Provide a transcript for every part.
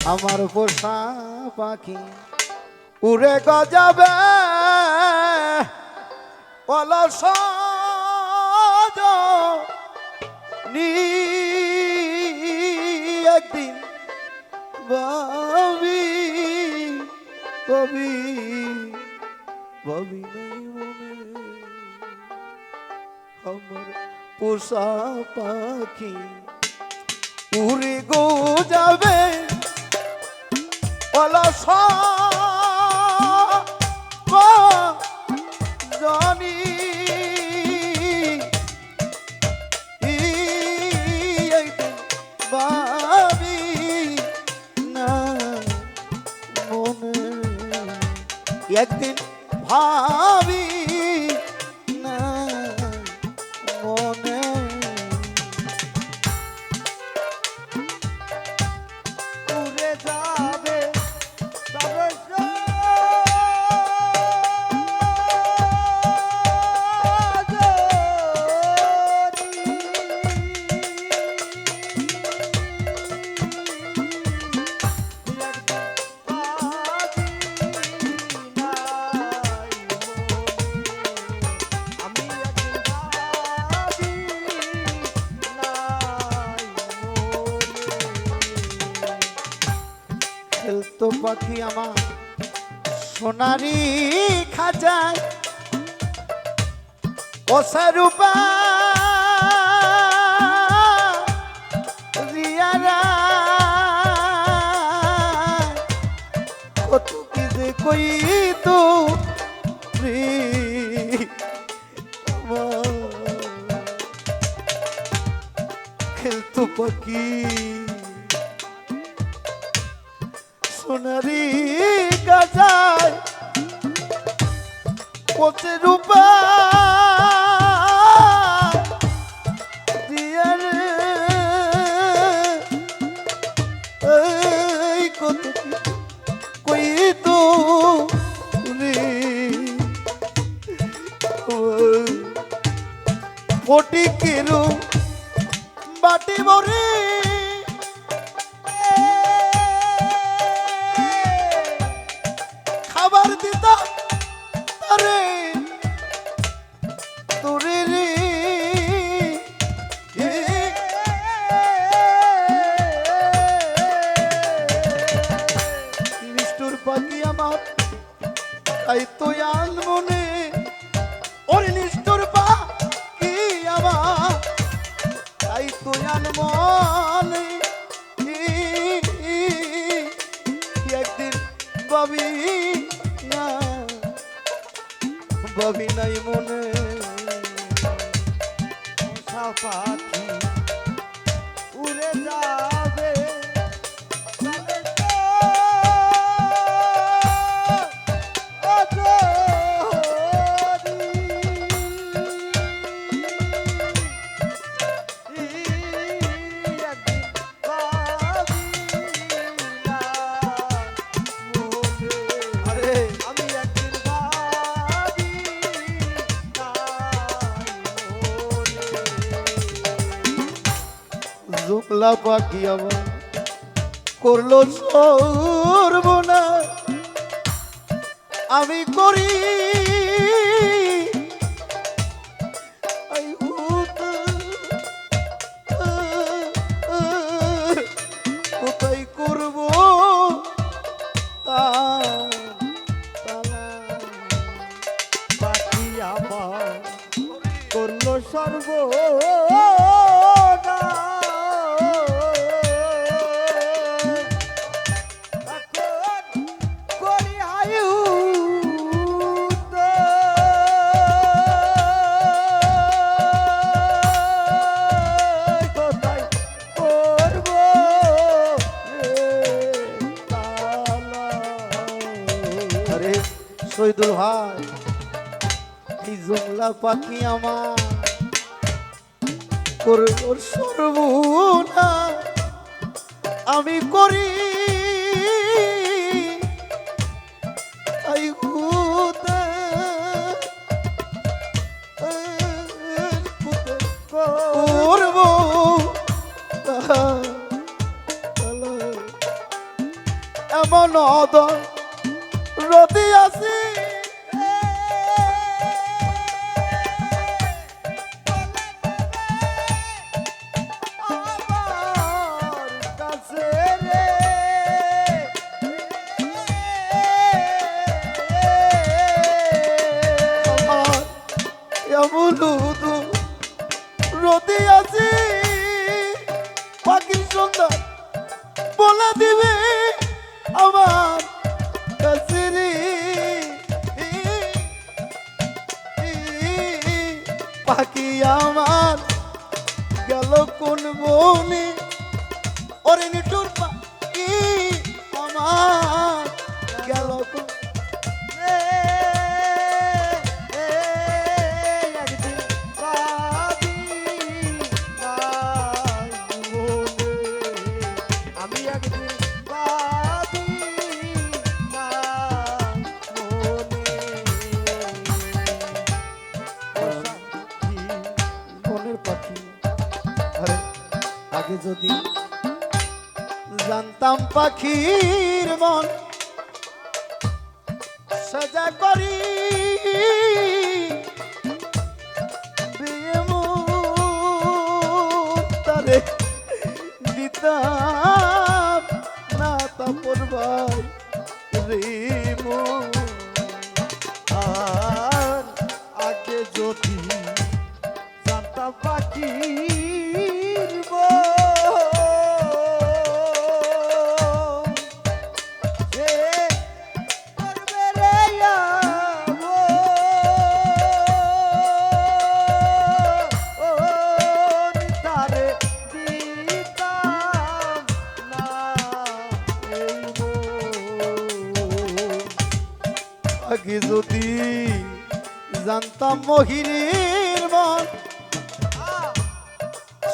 আমার পোষা পাখি উড়ে গজাবে। অলস একদিন ভাবি ভাবি ভাবি আমার পোষা পাখি উড়ে গো যাবে অলস জানি ভাবি না একদিন অসারূপা রিয়ারা কত কি তো খেলতো পাখি। সোনারি গাজায় পচে রূপা। পাখি আমার করল সর্বনা আমি করি পাখি আমার। করবর সর্বনা আমি করি। এমন অদর শুধু রোদে আছি। পাখির সন্ধ্যা বলে দিবে আমার কাছে পাখি আমার গেল কোন বনে। ওরে নিটুর পাখি আমার। পাখির মন সাজা করি। তারে না রে মন থাকি যদি জানতাম মহিনীর মন।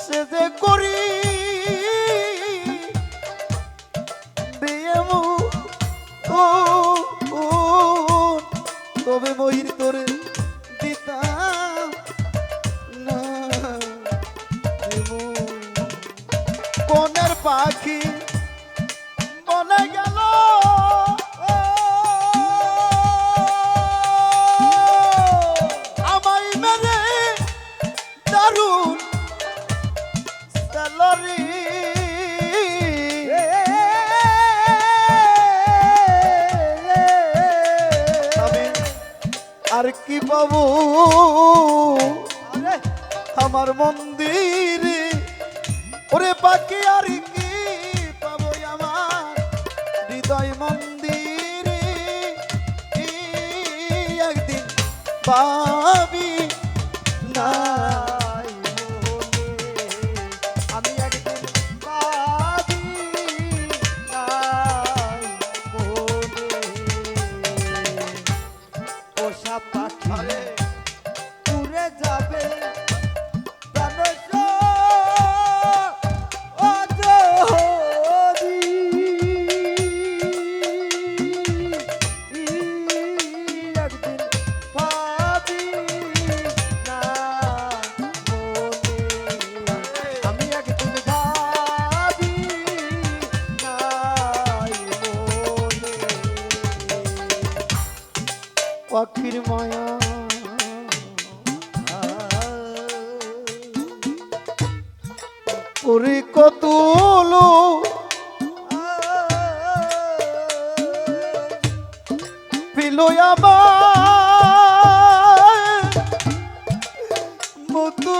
সে যে করি পাবি না। পৃথিবীর মায়া ওরে কত পিল আবার মতো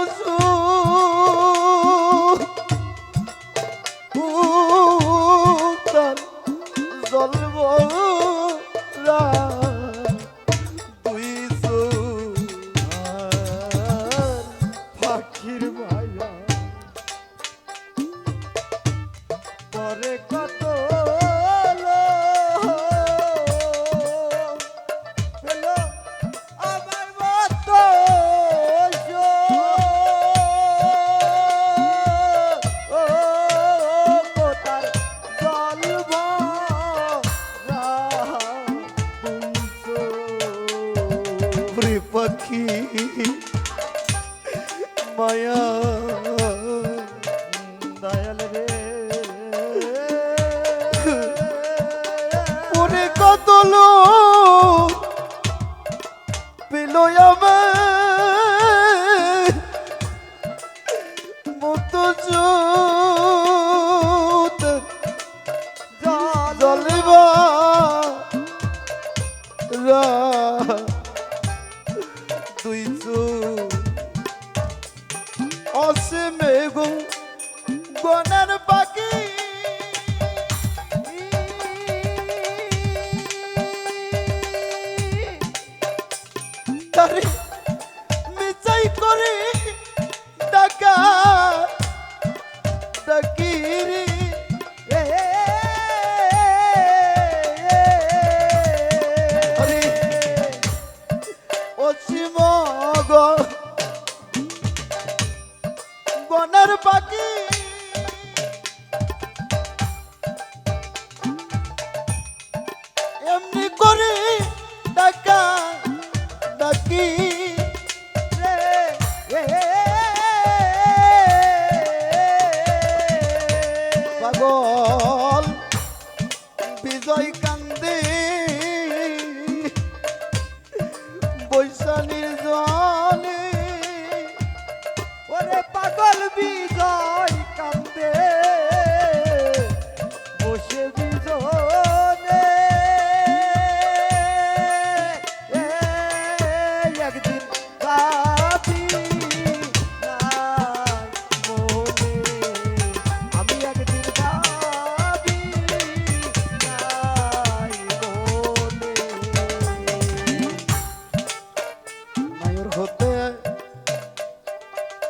হতে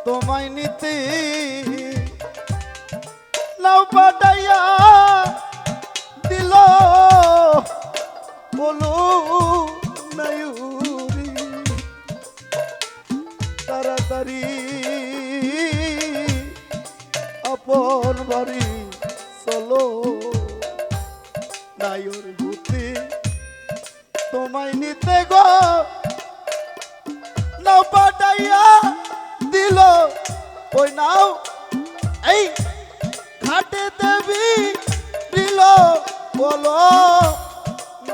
তোমায় নিতে লাউ পাটাইয়া দিল। বলো মায়ুরি তাড়াতাড়ি আপন বাড়ি চলো। নায়ুর ভূতি তোমায় নিতে গো। নাও পাঠাইয়া দিল ওই নাও এই ঘাটে দেবী দিল বলো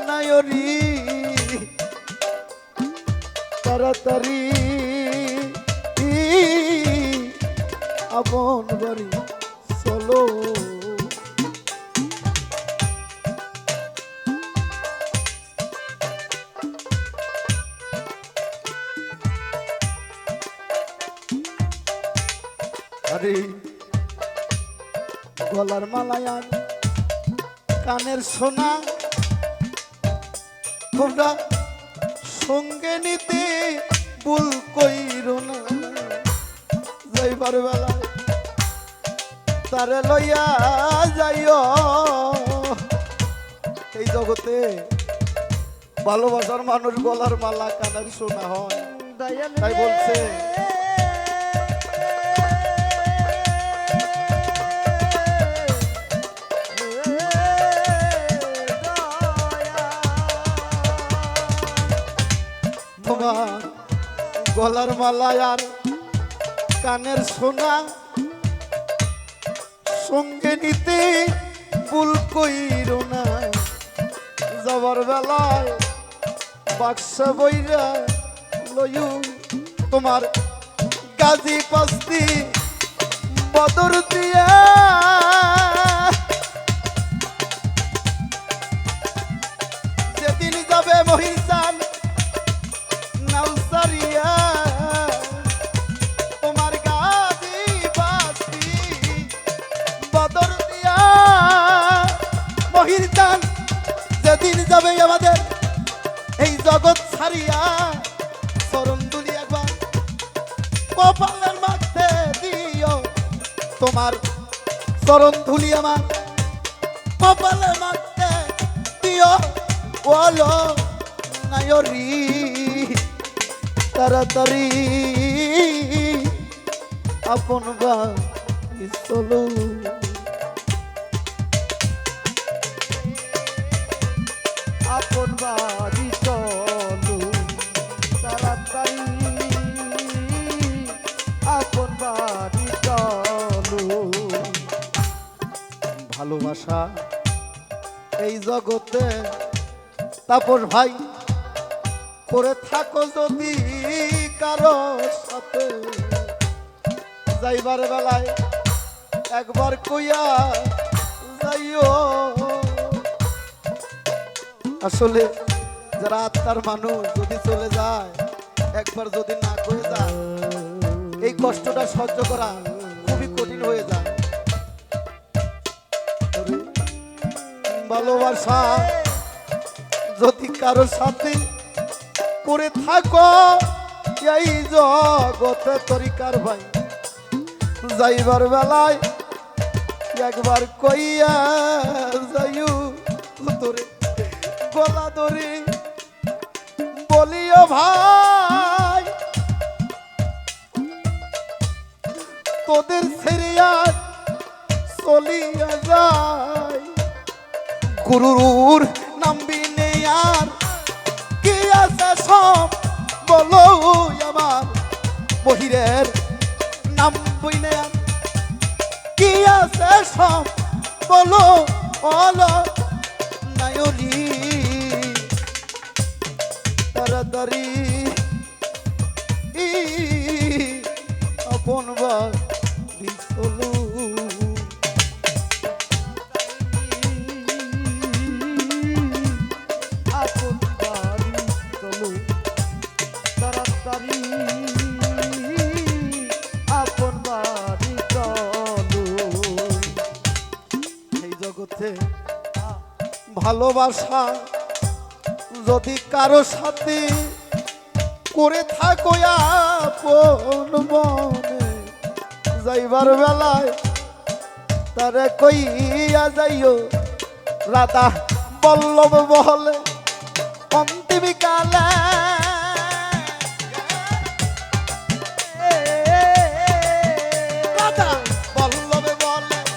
নায়রি তাড়াতাড়ি আপন বাড়ি চলো। আরে গলার মালায়ান কানের সোনা। তোমরা সঙ্গে নিতে ভুল কইর না। যাইবার বেলায় তারে লইয়া যাইও। এই জগতে ভালোবাসার মানুষ গলার মালা কানের সোনা হয়। তাই বলছে গলার মালা আর কানের সোনা সঙ্গে নিতে ভুল কইর না। যাবার বেলায় বাক্সা বইরা লয়ু তোমার গাজী পাস্তি বদর দিয়া। যেদিন যাবে মহিষান চরণ ধুলি আমার। কপালের মাঝে দিও বলো নায়রি তাড়াতাড়ি। আপন বা চলো। আপন বাড়ি ভালোবাসা। এই জগতে তাপস ভাই করে থাকো যদি কারও সাথে। যাইবার বেলায় একবার কইয়া যাইও। আসলে যারা আত্মার মানুষ যদি চলে যায়, একবার যদি না করে যায়, এই কষ্টটা সহ্য করা খুবই কঠিন হয়ে যায়। ভালোবাসা যদি কারও সাথে করে থাকো, এই জগতে তরিকার ভাই? যাইবার বেলায় একবার কইয়া যাইও তোরে গলা ধরে বলিও ভাই, তোদের ছেড়িয়া চলিয়া যায় গুরুর নামবি আর। কি আছে সব বলো আমার। বহিরের নাম বইনে আর। কি আছে সব বলো বলো। নায়রি তাড়াতাড়ি আপন বাড়ি চলো ভালোবাসা যদি কারও সাথে করে থাকো আপন মনে, যাইবার বেলায় তারে কইয়া যাইও, রাধা বল্লভ বহলে অন্তিম